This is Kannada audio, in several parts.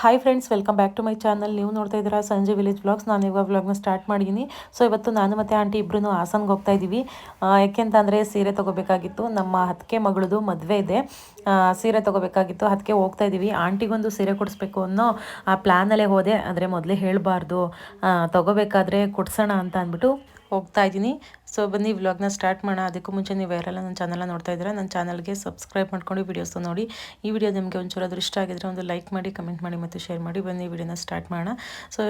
Hi friends welcome back to my channel ನೀವು ನೋಡ್ತಾ ಇದ್ದೀರಾ ಸಂಜೆ ವಿಲೇಜ್ ವ್ಲಾಗ್ಸ್ ನಾನು ಇವಾಗ ವ್ಲಾಗ್ನ ಸ್ಟಾರ್ಟ್ ಮಾಡಿದ್ದೀನಿ ಸೊ ಇವತ್ತು ನಾನು ಮತ್ತು ಆಂಟಿ ಇಬ್ಬರೂ ಹಾಸನ್ಗೆ ಹೋಗ್ತಾ ಇದ್ದೀವಿ ಯಾಕೆಂತಂದರೆ ಸೀರೆ ತೊಗೋಬೇಕಾಗಿತ್ತು. ನಮ್ಮ ಹತ್ತಿಗೆ ಮಗಳದು ಮದುವೆ ಇದೆ. ಸೀರೆ ತೊಗೋಬೇಕಾಗಿತ್ತು. ಅದಕ್ಕೆ ಹೋಗ್ತಾ ಇದ್ದೀವಿ ಆಂಟಿಗೊಂದು ಸೀರೆ ಕೊಡಿಸ್ಬೇಕು ಅನ್ನೋ, ಆ ಪ್ಲ್ಯಾನಲ್ಲೇ ಹೋದೆ. ಆದರೆ ಮೊದಲೇ ಹೇಳಬಾರ್ದು. ತೊಗೋಬೇಕಾದ್ರೆ ಕೊಡ್ಸೋಣ ಅಂತ ಅಂದ್ಬಿಟ್ಟು ಹೋಗ್ತಾ ಇದ್ದೀನಿ ಸೊ ಬನ್ನಿ ವ್ಲಾಗ್ನ ಸ್ಟಾರ್ಟ್ ಮಾಡೋಣ. ಅದಕ್ಕೂ ಮುಂಚೆ ನೀವು ಯಾರೆಲ್ಲ ನನ್ನ ಚಾನಲ್ನ ನೋಡ್ತಾ ಇದ್ದೀರಾ, ನನ್ನ ಚಾನಲ್ಗೆ ಸಬ್ಸ್ಕ್ರೈಬ್ ಮಾಡ್ಕೊಂಡು ವಿಡಿಯೋಸ್ ನೋಡಿ. ಈ ವಿಡಿಯೋ ನಿಮಗೆ ಒಂಚೂರಾದ್ರೂ ಇಷ್ಟ ಆಗಿದ್ರೆ ಒಂದು ಲೈಕ್ ಮಾಡಿ ಕಮೆಂಟ್ ಮಾಡಿ ಮತ್ತು ಶೇರ್ ಮಾಡಿ. ಬನ್ನಿ ವಿಡಿಯೋನ ಸ್ಟಾರ್ಟ್ ಮಾಡೋಣ. ಸೊ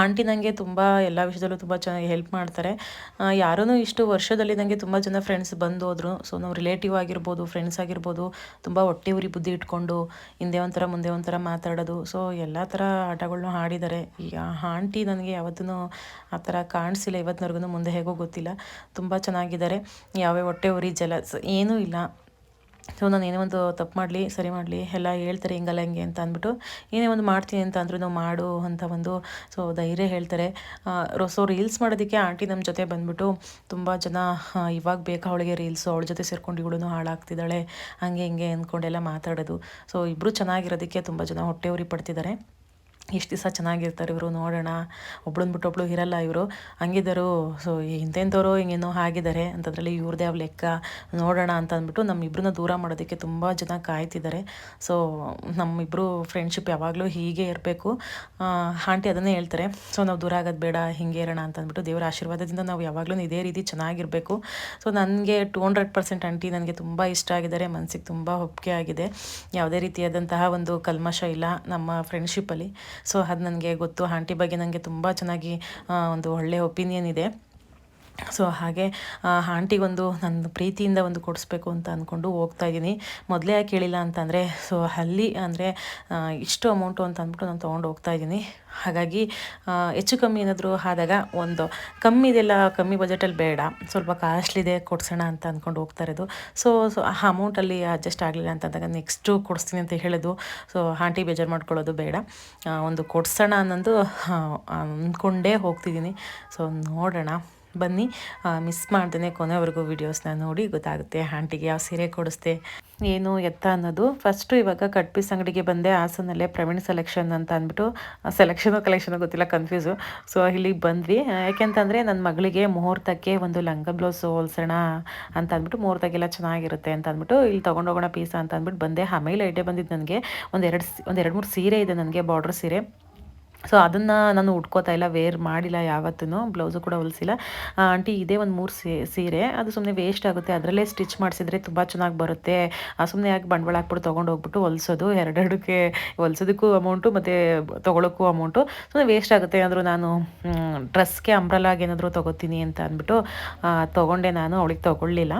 ಆಂಟಿ ನನಗೆ ತುಂಬ ಎಲ್ಲ ವಿಷಯದಲ್ಲೂ ತುಂಬ ಚೆನ್ನಾಗಿ ಹೆಲ್ಪ್ ಮಾಡ್ತಾರೆ. ಯಾರೂ ಇಷ್ಟು ವರ್ಷದಲ್ಲಿ ನನಗೆ ತುಂಬ ಜನ ಫ್ರೆಂಡ್ಸ್ ಬಂದು ಹೋದರು ಸೊ ನಾವು ರಿಲೇಟಿವ್ ಆಗಿರ್ಬೋದು ಫ್ರೆಂಡ್ಸ್ ಆಗಿರ್ಬೋದು, ತುಂಬ ಹೊಟ್ಟೆ ಉರಿ ಬುದ್ಧಿ ಇಟ್ಕೊಂಡು, ಹಿಂದೆ ಒಂಥರ ಮುಂದೆ ಒಂಥರ ಮಾತಾಡೋದು. ಸೊ ಎಲ್ಲ ಥರ ಆಟಗಳ್ನೂ ಆಡಿದ್ದಾರೆ. ಈ ಆಂಟಿ ನನಗೆ ಯಾವತ್ತೂ ಆ ಥರ ಕಾಣಿಸಿಲ್ಲ ಇವತ್ತಿನವರೆಗೂ ಮುಂದೆ ಹೇಗೋ ಗೊತ್ತಿಲ್ಲ. ತುಂಬ ಚೆನ್ನಾಗಿದ್ದಾರೆ. ಯಾವ್ಯಾವ ಹೊಟ್ಟೆ ಉರಿ, ಜಲಸ್ ಏನೂ ಇಲ್ಲ. ಸೊ ನಾನು ಏನೇ ಒಂದು ತಪ್ಪು ಮಾಡಲಿ, ಸರಿ ಮಾಡಲಿ, ಎಲ್ಲ ಹೇಳ್ತಾರೆ ಹಿಂಗಲ್ಲ ಹಿಂಗೆ ಅಂತ ಅಂದ್ಬಿಟ್ಟು ಏನೇ ಒಂದು ಮಾಡ್ತೀನಿ ಅಂತ ಅಂದ್ರೂ ಮಾಡು ಅಂತ ಒಂದು ಸೊ ಧೈರ್ಯ ಹೇಳ್ತಾರೆ. ಸೊ ರೀಲ್ಸ್ ಮಾಡೋದಕ್ಕೆ ಆಂಟಿ ನಮ್ಮ ಜೊತೆ ಬಂದ್ಬಿಟ್ಟು ತುಂಬ ಜನ ಇವಾಗ ಬೇಕಾ ಅವಳಿಗೆ ರೀಲ್ಸು ಅವಳ ಜೊತೆ ಸೇರ್ಕೊಂಡು ಇವಳು ಹಾಳಾಗ್ತಿದ್ದಾಳೆ, ಹಂಗೆ ಹಿಂಗೆ ಅಂದ್ಕೊಂಡೆಲ್ಲ ಮಾತಾಡೋದು. ಸೊ ಇಬ್ಬರು ಚೆನ್ನಾಗಿರೋದಕ್ಕೆ ತುಂಬ ಜನ ಹೊಟ್ಟೆ ಉರಿ ಪಡ್ತಿದ್ದಾರೆ. ಎಷ್ಟು ದಿವಸ ಚೆನ್ನಾಗಿರ್ತಾರೆ ಇವರು, ನೋಡೋಣ. ಒಬ್ಳನ್ನ ಬಿಟ್ಟು ಒಬ್ಳು ಇರಲ್ಲ ಇವರು. ಹಂಗಿದ್ದರು, ಸೊ ಇಂತೆಂಥವ್ರು ಹಿಂಗೇನೋ ಆಗಿದ್ದಾರೆ ಅಂತದ್ರಲ್ಲಿ ಇವ್ರದ್ದೇ ಯಾವ ಲೆಕ್ಕ. ನೋಡೋಣ ಅಂತ ಅಂದ್ಬಿಟ್ಟು ನಮ್ಮಿಬ್ಬರನ್ನ ದೂರ ಮಾಡೋದಕ್ಕೆ ತುಂಬ ಜನ ಕಾಯ್ತಿದ್ದಾರೆ. ಸೊ ನಮ್ಮಿಬ್ಬರು ಫ್ರೆಂಡ್ಶಿಪ್ ಯಾವಾಗಲೂ ಹೀಗೆ ಇರಬೇಕು. ಆಂಟಿ ಅದನ್ನೇ ಹೇಳ್ತಾರೆ. ಸೊ ನಾವು ದೂರ ಆಗೋದು ಬೇಡ, ಹಿಂಗೆ ಇರೋಣ ಅಂತ ಅಂದ್ಬಿಟ್ಟು ದೇವರ ಆಶೀರ್ವಾದದಿಂದ ನಾವು ಯಾವಾಗಲೂ ಇದೇ ರೀತಿ ಚೆನ್ನಾಗಿರಬೇಕು. ಸೊ ನನಗೆ ಟು ಹಂಡ್ರೆಡ್ ಪರ್ಸೆಂಟ್ ಆಂಟಿ ನನಗೆ ತುಂಬ ಇಷ್ಟ ಆಗಿದ್ದಾರೆ. ಮನಸ್ಸಿಗೆ ತುಂಬ ಒಪ್ಪಿಗೆ ಆಗಿದೆ. ಯಾವುದೇ ರೀತಿಯಾದಂತಹ ಒಂದು ಕಲ್ಮಶ ಇಲ್ಲ ನಮ್ಮ ಫ್ರೆಂಡ್ಶಿಪ್ಪಲ್ಲಿ ಸೊ ಅದು ನನಗೆ ಗೊತ್ತು. ಆಂಟಿ ಬಗ್ಗೆ ನನಗೆ ತುಂಬ ಚೆನ್ನಾಗಿ ಒಂದು ಒಳ್ಳೆಯ ಒಪಿನಿಯನ್ ಇದೆ. ಸೊ ಹಾಗೆ ಆಂಟಿಗೊಂದು ನನ್ನ ಪ್ರೀತಿಯಿಂದ ಒಂದು ಕೊಡಿಸ್ಬೇಕು ಅಂತ ಅಂದ್ಕೊಂಡು ಹೋಗ್ತಾ ಇದ್ದೀನಿ. ಮೊದಲೇ ಯಾಕೆ ಹೇಳಿಲ್ಲ ಅಂತಂದರೆ, ಸೊ ಅಲ್ಲಿ ಅಂದರೆ ಇಷ್ಟು ಅಮೌಂಟು ಅಂತ ಅಂದ್ಬಿಟ್ಟು ನಾನು ತೊಗೊಂಡು ಹೋಗ್ತಾ ಇದ್ದೀನಿ. ಹಾಗಾಗಿ ಹೆಚ್ಚು ಕಮ್ಮಿ ಏನಾದರೂ ಆದಾಗ ಒಂದು ಕಮ್ಮಿ ಇದೆಲ್ಲ ಕಮ್ಮಿ ಬಜೆಟಲ್ಲಿ ಬೇಡ. ಸ್ವಲ್ಪ ಕಾಸ್ಟ್ಲಿದೆ ಕೊಡ್ಸೋಣ ಅಂತ ಅಂದ್ಕೊಂಡು ಹೋಗ್ತಾ ಇರೋದು. ಸೊ ಸೊ ಆ ಅಮೌಂಟಲ್ಲಿ ಅಡ್ಜಸ್ಟ್ ಆಗಲಿಲ್ಲ ಅಂತಂದಾಗ ನೆಕ್ಸ್ಟು ಕೊಡಿಸ್ತೀನಿ ಅಂತ ಹೇಳೋದು. ಸೊ ಆಂಟಿ ಬೇಜಾರು ಮಾಡ್ಕೊಳ್ಳೋದು ಬೇಡ. ಒಂದು ಕೊಡ್ಸೋಣ ಅನ್ನೋದು ಅಂದ್ಕೊಂಡೇ ಹೋಗ್ತಿದ್ದೀನಿ. ಸೊ ನೋಡೋಣ. ಬನ್ನಿ. ಮಿಸ್ ಮಾಡ್ದೇ ಕೊನೆವರೆಗೂ ವೀಡಿಯೋಸ್ನ ನೋಡಿ ಗೊತ್ತಾಗುತ್ತೆ ಆಂಟಿಗೆ ಯಾವ ಸೀರೆ ಕೊಡಿಸ್ದೆ, ಏನು ಎತ್ತ ಅನ್ನೋದು. ಫಸ್ಟು ಇವಾಗ ಕಟ್ ಪೀಸ್ ಅಂಗಡಿಗೆ ಬಂದೆ, ಹಾಸನಲ್ಲೇ ಪ್ರವೀಣ್ ಸೆಲೆಕ್ಷನ್ ಅಂತ ಅಂದ್ಬಿಟ್ಟು ಸೆಲೆಕ್ಷನು ಕಲೆಕ್ಷನು ಗೊತ್ತಿಲ್ಲ ಕನ್ಫ್ಯೂಸು ಸೊ ಇಲ್ಲಿಗೆ ಬಂದ್ವಿ. ಯಾಕೆಂತಂದರೆ ನನ್ನ ಮಗಳಿಗೆ ಮುಹೂರ್ತಕ್ಕೆ ಒಂದು ಲಂಗ ಬ್ಲೌಸ್ ಹೋಲ್ಸೋಣ ಅಂತ ಅಂದ್ಬಿಟ್ಟು ಮುಹೂರ್ತಕ್ಕೆಲ್ಲ ಚೆನ್ನಾಗಿರುತ್ತೆ ಅಂತ ಅಂದ್ಬಿಟ್ಟು, ಇಲ್ಲಿ ತೊಗೊಂಡೋಗೋಣ ಪೀಸ್ ಅಂತ ಅಂದ್ಬಿಟ್ಟು ಬಂದೆ. ಆಮೇಲೆ ಐಡಿಯಾ ಬಂದಿದ್ದು ನನಗೆ ಒಂದೆರಡು ಒಂದು ಎರಡು ಮೂರು ಸೀರೆ ಇದೆ ನನಗೆ ಬಾರ್ಡ್ರ್ ಸೀರೆ. ಸೊ ಅದನ್ನು ನಾನು ಉಟ್ಕೋತಾ ಇಲ್ಲ ವೇರ್ ಮಾಡಿಲ್ಲ ಯಾವತ್ತೂ ಬ್ಲೌಸು ಕೂಡ ಹೊಲಿಸಿಲ್ಲ. ಆಂಟಿ ಇದೇ ಒಂದು ಮೂರು ಸೀರೆ, ಅದು ಸುಮ್ಮನೆ ವೇಸ್ಟ್ ಆಗುತ್ತೆ. ಅದರಲ್ಲೇ ಸ್ಟಿಚ್ ಮಾಡಿಸಿದ್ರೆ ತುಂಬ ಚೆನ್ನಾಗಿ ಬರುತ್ತೆ. ಸುಮ್ಮನೆ ಯಾಕೆ ಬಂಡವಾಳ ಹಾಕ್ಬಿಟ್ಟು ತೊಗೊಂಡು ಹೋಗ್ಬಿಟ್ಟು ಹೊಲಿಸೋದು, ಎರಡೆರಡಕ್ಕೆ ಹೊಲಿಸೋದಕ್ಕೂ ಅಮೌಂಟು ಮತ್ತು ತೊಗೊಳಕ್ಕೂ ಅಮೌಂಟು ಸುಮ್ಮನೆ ವೇಸ್ಟ್ ಆಗುತ್ತೆ. ಏನಾದರೂ ನಾನು ಡ್ರೆಸ್ಗೆ ಅಂಬ್ರಲಾಗಿ ಏನಾದರೂ ತೊಗೋತೀನಿ ಅಂತ ಅಂದ್ಬಿಟ್ಟು ತೊಗೊಂಡೆ ನಾನು, ಅವಳಿಗೆ ತೊಗೊಳ್ಳಿಲ್ಲ.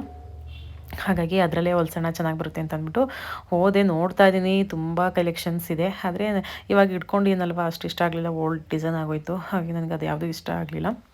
ಹಾಗಾಗಿ ಅದರಲ್ಲೇ ಹೊಲ್ಸೋಣ ಚೆನ್ನಾಗಿ ಬರುತ್ತೆ ಅಂತ ಅಂದ್ಬಿಟ್ಟು ಹೋದೆ ನೋಡ್ತಾ ಇದ್ದೀನಿ. ತುಂಬ ಕಲೆಕ್ಷನ್ಸ್ ಇದೆ. ಆದರೆ ಇವಾಗ ಇಟ್ಕೊಂಡಿನಲ್ವ ಅಷ್ಟು ಇಷ್ಟ ಆಗಲಿಲ್ಲ. ಓಲ್ಡ್ ಡಿಸೈನ್ ಆಗೋಯ್ತು. ಹಾಗೆ ನನಗೆ ಅದು ಯಾವುದೂ ಇಷ್ಟ ಆಗಲಿಲ್ಲ.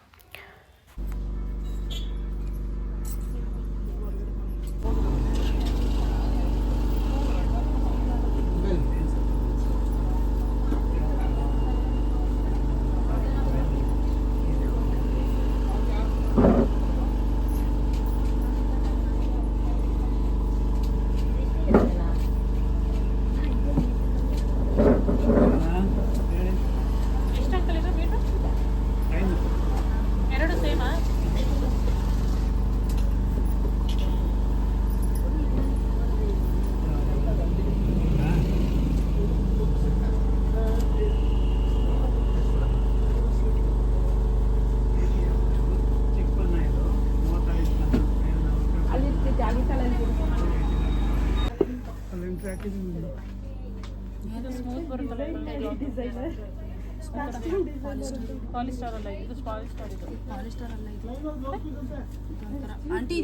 ಆಂಟಿ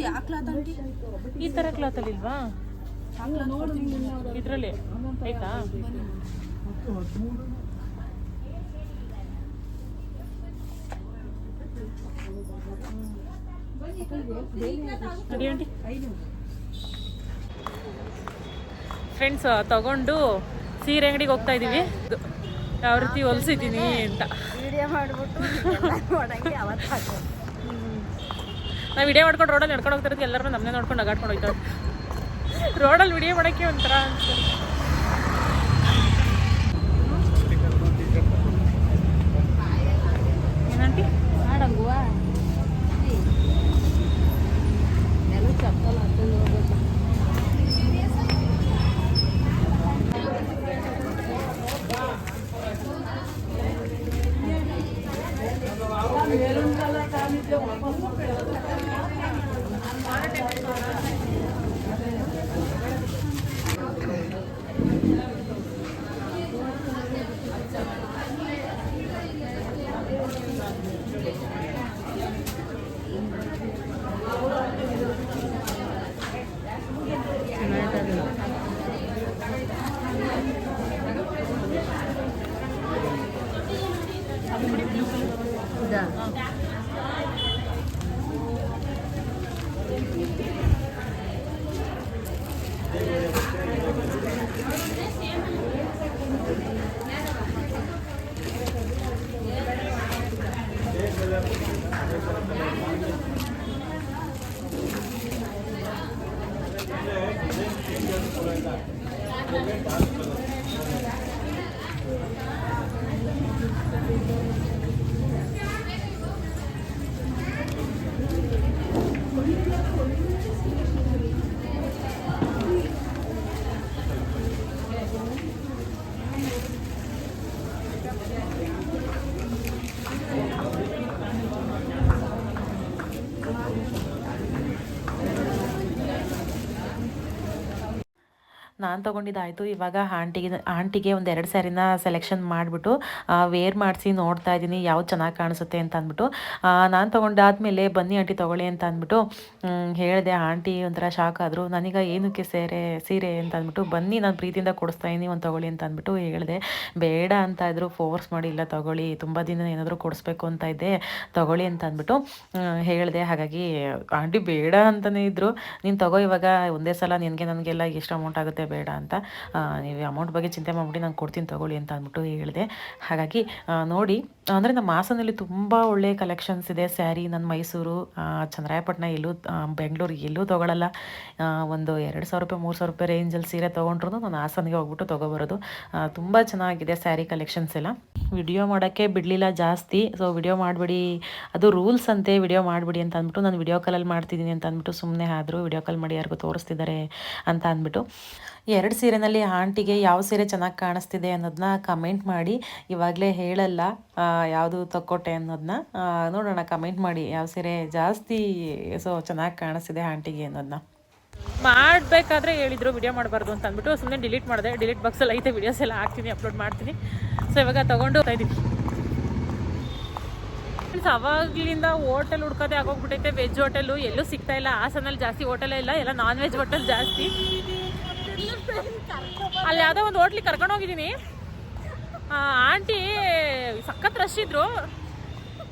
ಈ ಥರ ಇದರಲ್ಲಿ. ಆಯ್ತಾ? ಫ್ರೆಂಡ್ಸ್ ತಗೊಂಡು ಸೀರೆ ಅಂಗಡಿಗೆ ಹೋಗ್ತಾ ಇದ್ದೀವಿ ಇದು ಯಾವ ರೀತಿ ಹೊಲ್ಸಿದ್ದೀನಿ ಅಂತ. ವಿಡಿಯೋ ಮಾಡ್ಬಿಟ್ಟು ಅವತ್ತು ನಾವು ವಿಡಿಯೋ ಮಾಡ್ಕೊಂಡು ರೋಡಲ್ಲಿ ನಡ್ಕೊಂಡು ಹೋಗ್ತಿರೋದು ಎಲ್ಲರೂ ನಮ್ಮನ್ನೇ ನೋಡ್ಕೊಂಡು ಅಗಾಡ್ಕೊಂಡು ಹೋಗ್ತಾರೆ ರೋಡಲ್ಲಿ ವಿಡಿಯೋ ಮಾಡೋಕ್ಕೆ ಒಂಥರ ಅನ್ಸುತ್ತೆ. Да. Thank you. ನಾನು ತೊಗೊಂಡಿದ್ದಾಯಿತು. ಇವಾಗ ಆಂಟಿಗೆ ಆಂಟಿಗೆ ಒಂದು ಎರಡು ಸ್ಯಾರಿನ ಸೆಲೆಕ್ಷನ್ ಮಾಡಿಬಿಟ್ಟು ವೇರ್ ಮಾಡಿಸಿ ನೋಡ್ತಾ ಇದ್ದೀನಿ. ಯಾವ್ದು ಚೆನ್ನಾಗಿ ಕಾಣಿಸುತ್ತೆ ಅಂತ ಅಂದ್ಬಿಟ್ಟು. ನಾನು ತೊಗೊಂಡಾದ್ಮೇಲೆ ಬನ್ನಿ ಆಂಟಿ ತೊಗೊಳ್ಳಿ ಅಂತ ಅಂದ್ಬಿಟ್ಟು ಹೇಳಿದೆ. ಆಂಟಿ ಒಂಥರ ಶಾಕ್ ಆದರು. ನನಗೆ ಏನಕ್ಕೆ ಸೇರೆ, ಸೀರೆ ಅಂತ ಅಂದ್ಬಿಟ್ಟು, ಬನ್ನಿ ನಾನು ಪ್ರೀತಿಯಿಂದ ಕೊಡಿಸ್ತಾ ಇದ್ದೀನಿ, ಒಂದು ತೊಗೊಳ್ಳಿ ಅಂತ ಅಂದ್ಬಿಟ್ಟು ಹೇಳಿದೆ. ಬೇಡ ಅಂತ ಇದ್ರು ಫೋರ್ಸ್ ಮಾಡಿ, ಇಲ್ಲ ತೊಗೊಳ್ಳಿ, ತುಂಬ ದಿನ ಏನಾದರೂ ಕೊಡಿಸ್ಬೇಕು ಅಂತ ಇದ್ದೆ, ತೊಗೊಳ್ಳಿ ಅಂತ ಅಂದ್ಬಿಟ್ಟು ಹೇಳಿದೆ. ಹಾಗಾಗಿ ಆಂಟಿ ಬೇಡ ಅಂತಲೇ ಇದ್ದರು ನೀನು ತಗೋ ಇವಾಗ, ಒಂದೇ ಸಲ ನಿನಗೆ, ನನಗೆಲ್ಲ ಎಷ್ಟು ಅಮೌಂಟ್ ಆಗುತ್ತೆ ಬೇಡ ಅಂತ ನೀವು ಅಮೌಂಟ್ ಬಗ್ಗೆ ಚಿಂತೆ ಮಾಡಿಬಿಟ್ಟು ನಾನು ಕೊಡ್ತೀನಿ ತಗೊಳ್ಳಿ ಅಂತ ಅಂದ್ಬಿಟ್ಟು ಹೇಳಿದೆ. ಹಾಗಾಗಿ ನೋಡಿ, ಅಂದರೆ ನಮ್ಮ ಹಾಸನಲ್ಲಿ ತುಂಬ ಒಳ್ಳೆ ಕಲೆಕ್ಷನ್ಸ್ ಇದೆ. ಸ್ಯಾರಿ ನನ್ನ ಮೈಸೂರು ಚಂದ್ರಾಯಪಟ್ಟಣ ಎಲ್ಲೂ ಬೆಂಗಳೂರು ಎಲ್ಲೂ ತೊಗೊಳಲ್ಲ. ಒಂದು ಎರಡು ಸಾವಿರ ರೂಪಾಯಿ, ಮೂರು ಸಾವಿರ ರೂಪಾಯಿ ರೇಂಜಲ್ಲಿ ಸೀರೆ ತೊಗೊಂಡ್ರು ನಾನು ಹಾಸನಿಗೆ ಹೋಗ್ಬಿಟ್ಟು ತೊಗೊಬರೋದು. ತುಂಬ ಚೆನ್ನಾಗಿದೆ ಸ್ಯಾರಿ ಕಲೆಕ್ಷನ್ಸ್ ಎಲ್ಲ. ವಿಡಿಯೋ ಮಾಡೋಕ್ಕೆ ಬಿಡಲಿಲ್ಲ ಜಾಸ್ತಿ. ಸೊ ವಿಡಿಯೋ ಮಾಡಿಬಿಡಿ. ಅದು ರೂಲ್ಸ್ ಅಂತೆ, ವಿಡಿಯೋ ಮಾಡಿಬಿಡಿ ಅಂತ ಅಂದ್ಬಿಟ್ಟು ನಾನು ವಿಡಿಯೋ ಕಾಲಲ್ಲಿ ಮಾಡ್ತಿದ್ದೀನಿ ಅಂತ ಅಂದ್ಬಿಟ್ಟು ಸುಮ್ಮನೆ ಆದರೂ ವಿಡಿಯೋ ಕಾಲ್ ಮಾಡಿ ಯಾರಿಗೂ ತೋರಿಸ್ತಿದ್ದಾರೆ ಅಂತ ಅಂದ್ಬಿಟ್ಟು. ಎರಡು ಸೀರೆನಲ್ಲಿ ಆಂಟಿಗೆ ಯಾವ ಸೀರೆ ಚೆನ್ನಾಗಿ ಕಾಣಿಸ್ತಿದೆ ಅನ್ನೋದನ್ನ ಕಮೆಂಟ್ ಮಾಡಿ. ಇವಾಗಲೇ ಹೇಳಲ್ಲ ಯಾವುದು ತಕ್ಕೊಟ್ಟೆ ಅನ್ನೋದನ್ನ ನೋಡೋಣ ಕಮೆಂಟ್ ಮಾಡಿ ಯಾವ ಸೀರೆ ಜಾಸ್ತಿ ಸೊ ಚೆನ್ನಾಗಿ ಕಾಣಿಸ್ತಿದೆ ಆಂಟಿಗೆ ಅನ್ನೋದನ್ನ ಮಾಡಬೇಕಾದ್ರೆ ಹೇಳಿದ್ರು ವಿಡಿಯೋ ಮಾಡಬಾರ್ದು ಅಂತ ಅಂದ್ಬಿಟ್ಟು ಸುಮ್ಮನೆ ಡಿಲೀಟ್ ಮಾಡಿದೆ. ಡಿಲೀಟ್ ಬಾಕ್ಸಲ್ಲಿ ಐತೆ ವಿಡಿಯೋಸ್ ಎಲ್ಲ ಹಾಕ್ತೀನಿ ಅಪ್ಲೋಡ್ ಮಾಡ್ತೀನಿ. ಸೊ ಇವಾಗ ತೊಗೊಂಡು ಹೋಗ್ತಾ ಇದ್ದೀವಿ ಫ್ರೆಂಡ್ಸ್ ಅವಾಗ್ಲಿಂದ ಹೋಟೆಲ್ ಹುಡ್ಕೋದೇ ಆಗೋಗ್ಬಿಟ್ಟೈತೆ ವೆಜ್ ಹೋಟೆಲು ಎಲ್ಲೂ ಸಿಗ್ತಾ ಇಲ್ಲ. ಹಾಸನಲ್ಲಿ ಜಾಸ್ತಿ ಹೋಟೆಲೇ ಇಲ್ಲ. ಎಲ್ಲ ನಾನ್ ವೆಜ್ ಹೋಟೆಲ್ ಜಾಸ್ತಿ. ಅಲ್ಲಿ ಯಾವುದೋ ಒಂದು ಹೋಟ್ಲಿಗೆ ಕರ್ಕೊಂಡು ಹೋಗಿದ್ದೀನಿ. ಆಂಟಿ ಸಖತ್ ರಶ್ ಇದ್ರು.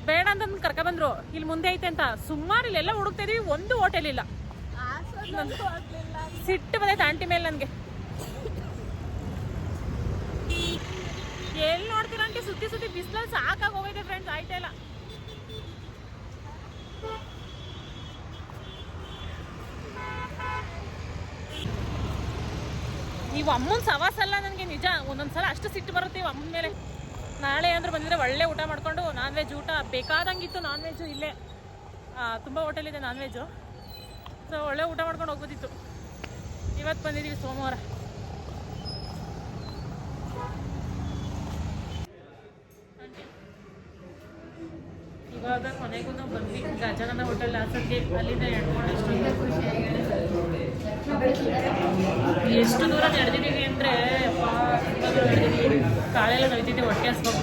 ಬೇಡ ಅಂತ ಕರ್ಕೊಂಡ್ಬಂದ್ರು ಬಂದ್ರು. ಇಲ್ಲಿ ಮುಂದೆ ಐತೆ ಅಂತ. ಸುಮಾರು ಇಲ್ಲೆಲ್ಲ ಹುಡುಕ್ತಾ ಇದೀವಿ, ಒಂದು ಹೋಟೆಲ್ ಇಲ್ಲ. ಸಿಟ್ಟು ಬಂದೈತೆ ಆಂಟಿ ಮೇಲೆ ನನಗೆ. ಎಲ್ಲಿ ನೋಡ್ತೀರ ಆಂಟಿ ಸುತ್ತಿ ಸುತ್ತಿ ಬಿಸಿಲಲ್ಲಿ ಸಾಕಾಗಿ ಹೋಗೈತೆ ಫ್ರೆಂಡ್ಸ್ ಆಯ್ತಾ ಇಲ್ಲ. ನೀವು ಅಮ್ಮನ ಸವಾಸ ಅಲ್ಲ, ನನಗೆ ನಿಜ. ಒಂದೊಂದ್ಸಲ ಅಷ್ಟು ಸಿಟ್ಟು ಬರುತ್ತೆ ಇವ್ ಅಮ್ಮನ ಮೇಲೆ. ನಾಳೆ ಅಂದ್ರೆ ಬಂದಿದ್ರೆ ಒಳ್ಳೆ ಊಟ ಮಾಡಿಕೊಂಡು ನಾನ್ ವೆಜ್ ಊಟ ಬೇಕಾದಂಗಿತ್ತು ನಾನ್ ವೆಜ್ಜು ಇಲ್ಲೇ ತುಂಬ ಹೋಟೆಲ್ ಇದೆ ನಾನ್ ವೆಜ್ಜು ಸೊ ಒಳ್ಳೆ ಊಟ ಮಾಡ್ಕೊಂಡು ಹೋಗ್ಬೋದಿತ್ತು. ಇವತ್ತು ಬಂದಿದ್ದೀವಿ ಸೋಮವಾರ. ಇವಾಗ ಕೊನೆಗೂ ಬಂದ್ವಿ. ಗಜಾನನ ಹೋಟೆಲ್ ಹಾಸನ್ಗೆ ಅಲ್ಲಿಂದ ಎಡ್ಕೊಂಡಷ್ಟು ಎಷ್ಟು ದೂರ ನಡೆದಿದ್ದೀವಿ ಅಂದರೆ ನಡೆದಿದ್ದೀವಿ. ಕಾಲೆಲ್ಲ ನಡೀತಿದ್ದೆ ಹೊಟ್ಟೆ ಸರ್.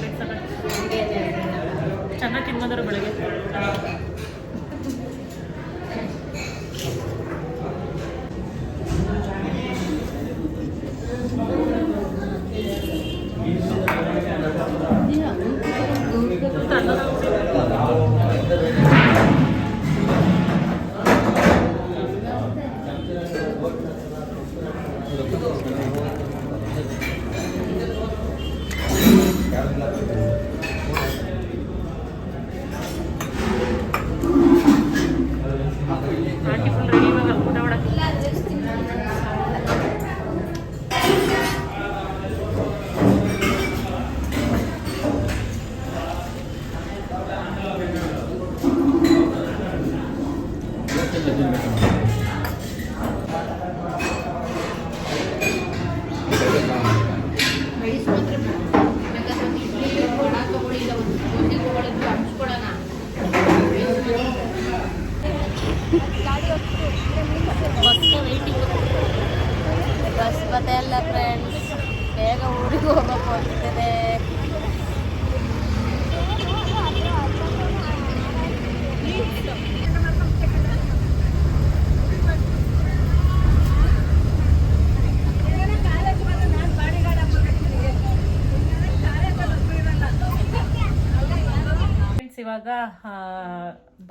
ಚೆನ್ನಾಗಿ ತಿನ್ಬಂದರು ಬೆಳಗ್ಗೆ.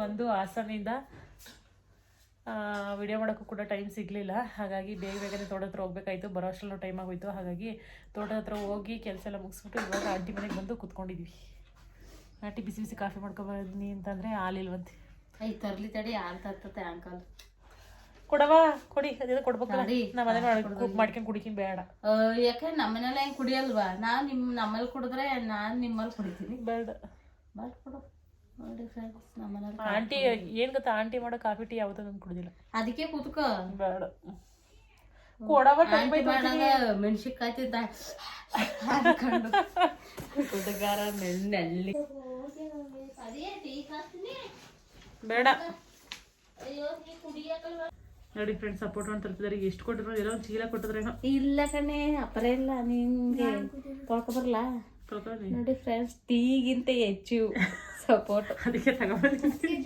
ಬಂದು ಹಾಸನಿಂದ ವಿಡಿಯೋ ಮಾಡೋಕ್ಕೂ ಕೂಡ ಟೈಮ್ ಸಿಗಲಿಲ್ಲ. ಹಾಗಾಗಿ ಬೇಗ ಬೇಗನೆ ತೋಟ ಹತ್ರ ಹೋಗ್ಬೇಕಾಯ್ತು. ಬರೋ ಅಷ್ಟರಲ್ಲೂ ಟೈಮ್ ಆಗೋಯ್ತು. ಹಾಗಾಗಿ ತೋಟದ ಹತ್ರ ಹೋಗಿ ಕೆಲಸ ಎಲ್ಲ ಮುಗಿಸ್ಬಿಟ್ಟು ಇವಾಗ ಆಂಟಿ ಮನೆಗೆ ಬಂದು ಕುತ್ಕೊಂಡಿದ್ವಿ. ಆಂಟಿ ಬಿಸಿ ಬಿಸಿ ಕಾಫಿ ಮಾಡ್ಕೊಬಂದ್ನಿ ಅಂತಂದರೆ ಹಾಲಿಲ್ವಂತೆ ಐ ತರ್ಲಿ ತಡಿ ಹಾಲು ತರ್ತತೆ ಅಂಕಲ್ ಕೊಡವಾ ಕೊಡಿ. ಅದೇನೋ ಕೊಡ್ಬೇಕಲ್ಲ. ತಡಿ. ನಮ್ಮ ಮನೆ ಮಾಡ್ಕೊಂಡು ಕುಡಿಕಿನ ಬೇಡ. ಯಾಕೆ ನಮ್ಮನೆಲ್ಲ ಹೆಂಗೆ ಕುಡಿಯಲ್ವಾ? ನಾನು ನಿಮ್ಮ ನಮ್ಮಲ್ಲಿ ಕುಡಿದ್ರೆ ನಾನು ನಿಮ್ಮಲ್ಲಿ ಕುಡಿತೀನಿ. ಬೇಡ. ಬಟ್ ಕೊಡು. ನೋಡಿ ಫ್ರೆಂಡ್ಸ್ ನಮ್ಮನೇಲಿ ಆಂಟಿ ಏನ್ ಗೊತ್ತಾ? ಆಂಟಿ ಮಾಡೋ ಕಾಫಿ ಟೀ ಯಾವ್ದು ನಾನು ಕುಡಿದಿಲ್ಲ. ಅದಕ್ಕೆ ಕೂತ್ಕೋ. ಬೇಡ. ಕೊಡವ ಮೆಣಸಿನ್ಕಾಯಿ ತಿಂದ ಹುಡುಗಾರ ನೆಳ್ಳಿ ಬೇಡ ಅಯ್ಯೋ ನೀ ಕುಡಿಯಕಲ್ವಾ ನೋಡಿ ಫ್ರೆಂಡ್ಸ್ ಸಪೋರ್ಟ್ ಒಂದು ತಲುಪಿದಾರೆ ಎಷ್ಟು ಕೊಟ್ಟರು ಎಲ್ಲ ಒಂದು ಚೀಲ ಕೊಟ್ಟಿದ್ರೇನೋ ಇಲ್ಲ ಕಣೆ ಅಪರ ಇಲ್ಲ ನಿಂಗೆ. ತೊಳ್ಕೊಬರ್ಲಾ. ನೋಡಿ ಫ್ರೆಂಡ್ಸ್ ಟೀಗಿಂತ ಹೆಚ್ಚು. ಸಪೋರ್ಟ್ ಅದಕ್ಕೆ ತಗೊಂಡ್ಬಂದಿದ್ದೀನಿ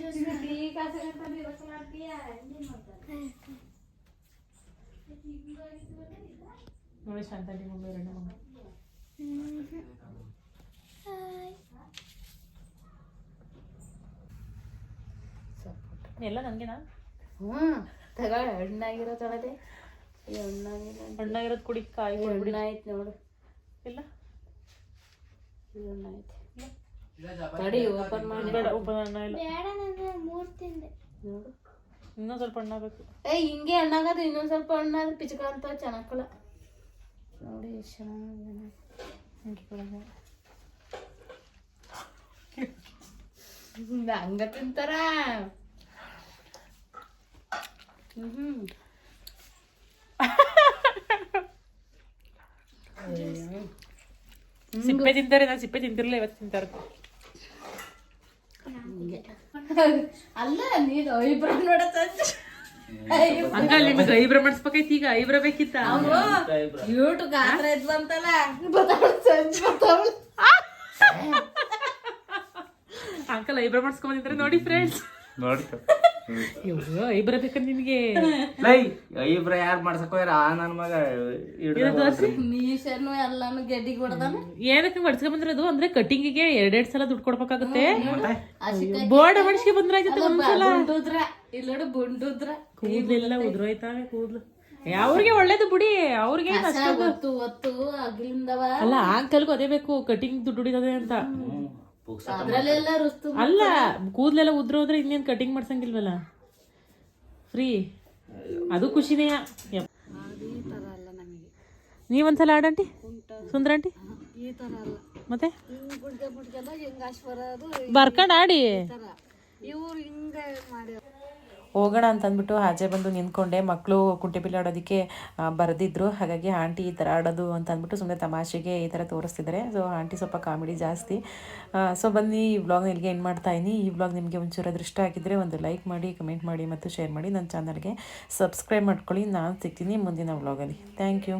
ನೋಡಿ ಶಾಂತಿ ಮಮ್ಮಿ ಎರಡನೇ ಮಗ ಎಲ್ಲ ನನಗೆನಾ ಹ್ಞೂ ತಗೋ ಹಣ್ಣಾಗಿರೋ ತೊಳೆದೆ ಹಣ್ಣಾಗಿರೋ ಹಣ್ಣಾಗಿರೋದು ಕುಡಿ ಕಾಯಿ ಹಣ್ಣಾಯ್ತು ನೋಡು. ಇಲ್ಲ? ಹಣ್ಣಾಯ್ತು ತಡಿ ಓಪನ್ ಮಾಡಿ. ಬೇಡ ಓಪನ್ ಅಣ್ಣ ಇಲ್ಲ. ನೋಡು ಇನ್ನೂ ಸ್ವಲ್ಪ ಹಣ್ಣಾಗಬೇಕು ಏ ಹಿಂಗೆ ಹಣ್ಣಾಗದು ಇನ್ನೊಂದು ಸ್ವಲ್ಪ ಹಣ್ಣಾದ್ರೆ ಪಿಚಕ ಅಂತ ಚೆನ್ನಾಗಲ್ಲ ನೋಡಿ ಎಷ್ಟು ಚೆನ್ನಾಗಿದೆ. ಹಂಗ ತಿಂತಾರ? ಹ್ಮ್. ಸಿಪ್ಪೆ ತಿಂತಾರೆ ನಾನು ಸಿಪ್ಪೆ ತಿಂತಿರ್ಲಿಲ್ಲ ಇವತ್ತು ತಿಂತಾರೆ. ಹಿಂಗೆ ಅಲ್ಲ ನೀನು ಐಬ್ರ ನೋಡತ್ತ ಹಂಗಲ್ಲ ನಿಮಗೆ ಐಬ್ರ ಮಾಡಿಸ್ಬೇಕೈತಿ ಈಗ ಐಬ್ರ ಬೇಕಿತ್ತ? ಕ್ಯೂಟ್ ಗಾತ್ರ ಇದ್ವಂತಲ್ಲ ಅಂಕಲ್ ಐಬ್ರ ಮಾಡಿಸ್ಕೊಂಬಂದಿದ್ರೆ ನೋಡಿ ಫ್ರೆಂಡ್ಸ್ ಇವ್ರು ಐಬ್ರ ಬೇಕ ನಿನ್ಗೆ? ಲೈ ಇಬ್ರ ಯಾರು ಮಾಡ್ಸಕ್ ಹೋಗ್ಯಾರ? ಆ ನನ್ ಮಗ ಮೀಶನು ಎಲ್ಲಾನು ಗೆಡ್ಡಿಗೆ ಹೊಡ್ದಾನ? ಏನಕ್ಕೆ ಅದು ಅಂದ್ರೆ ಕಟಿಂಗಿಗೆ ಎರಡೆರಡು ಸಲ ದುಡ್ಡು ಕೊಡ್ಬೇಕಾಗುತ್ತೆ? ಬೋರ್ಡ್ ಮಾಡಿಸ್ಕೆ ಬಂದ್ರ ಒಂದ್ಸಲ. ಬುಂಡುದ್ರ ಇಲ್ಲೋಡು ಬುಂಡುದ್ರ ಕೂದಲೆಲ್ಲ ಉದ್ರೋಯ್ತಾವೆ ಕೂದ್ಲು. ಅವ್ರಿಗೆ ಒಳ್ಳೇದು ಬಿಡಿ ಅವ್ರಿಗೆ ಅಲ್ಲ ಅಂಕಲ್ಗೂ ಅದೇ ಬೇಕು ಕಟಿಂಗ್ ದುಡ್ಡು ಹೊಡಿತದೆ ಅಂತ. ಅದ್ರಲ್ಲೆಲ್ಲ ರುಸ್ತು ಅಲ್ಲ ಕೂದಲೆಲ್ಲ ಉದ್ರೋದ್ರೆ ಇನ್ನೇನು ಕಟಿಂಗ್ ಮಾಡ್ಸಂಗಿಲ್ವಲ್ಲ? ಫ್ರೀ ಅದು ಖುಷಿನೇ. ನೀವೊಂದ್ಸಲ ಆಡಂಟಿ? ಸುಂದರ ಆಂಟಿ ಮತ್ತೆ? ಬರ್ಕೊಂಡು ಆಡಿ. ಹೋಗೋಣ ಅಂತ ಅಂದ್ಬಿಟ್ಟು ಆಚೆ ಬಂದು ನಿಂತ್ಕೊಂಡೆ. ಮಕ್ಕಳು ಕುಂಟೆ ಬಿಲ್ಲೆ ಆಡೋದಕ್ಕೆ ಬರೆದಿದ್ರು. ಹಾಗಾಗಿ ಆಂಟಿ ಈ ಥರ ಆಡೋದು ಅಂತ ಅಂದ್ಬಿಟ್ಟು ಸುಮ್ಮನೆ ತಮಾಷೆಗೆ ಈ ಥರ ತೋರಿಸ್ತಿದ್ದಾರೆ. ಸೊ ಆಂಟಿ ಸ್ವಲ್ಪ ಕಾಮಿಡಿ ಜಾಸ್ತಿ. ಸೊ ಬನ್ನಿ ಈ ವ್ಲಾಗ್ನ ಇಲ್ಲಿಗೆ ಏನು ಮಾಡ್ತಾ ಇದ್ದೀನಿ ಈ ವ್ಲಾಗ್ ನಿಮಗೆ ಒಂಚೂರು ದೃಷ್ಟ ಆಗಿದ್ದರೆ ಒಂದು ಲೈಕ್ ಮಾಡಿ ಕಮೆಂಟ್ ಮಾಡಿ ಮತ್ತು ಶೇರ್ ಮಾಡಿ ನನ್ನ ಚಾನಲ್ಗೆ ಸಬ್ಸ್ಕ್ರೈಬ್ ಮಾಡ್ಕೊಳ್ಳಿ. ನಾನು ಸಿಗ್ತೀನಿ ಮುಂದಿನ ವ್ಲಾಗಲ್ಲಿ ಥ್ಯಾಂಕ್ ಯು